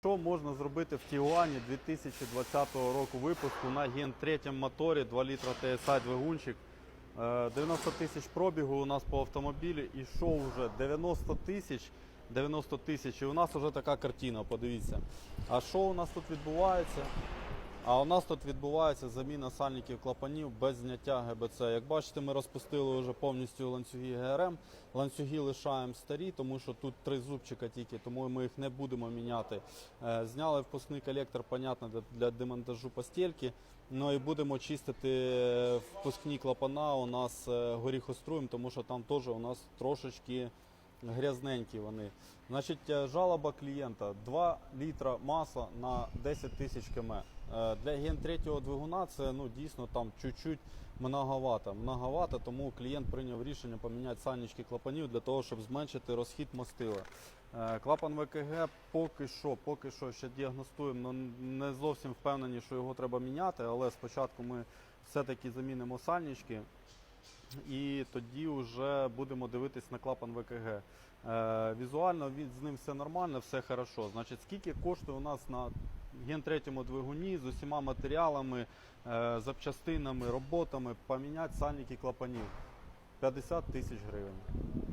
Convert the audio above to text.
Що можна зробити в Тігуані 2020 року випуску на ген 3 моторі 2 літра TSI двигунчик. Е, 90 тисяч пробігу у нас по автомобілі і що вже 90 тисяч 90 тисяч і у нас вже така картина, подивіться. А що у нас тут відбувається? А у нас тут відбувається заміна сальників клапанів без зняття ГБЦ. Як бачите, ми розпустили вже повністю ланцюги ГРМ. Ланцюги лишаємо старі, тому що тут три зубчика тільки, тому ми їх не будемо міняти. Е, Зняли впускний колектор, понятно, для, демонтажу постельки. Ну і будемо чистити е, впускні клапана у нас е, горіхоструєм, тому що там теж у нас трошечки грязненькі вони. Значить, е, жалоба клієнта 2 літра масла на 10 тисяч км. Е, Для ген 3 двигуна це ну, дійсно там чуть-чуть многовато. Многовато, тому клієнт прийняв рішення поміняти сальнички клапанів для того, щоб зменшити розхід мастила. Е, Клапан ВКГ поки що, поки що ще діагностуємо, ну, не зовсім впевнені, що його треба міняти, але спочатку ми все-таки замінимо сальнички. І тоді вже будемо дивитись на клапан ВКГ. Е, візуально від, з ним все нормально, все хорошо. Значить, скільки коштує у нас на ген 3 двигуні з усіма матеріалами, е, запчастинами, роботами поміняти сальники клапанів? 50 тисяч гривень.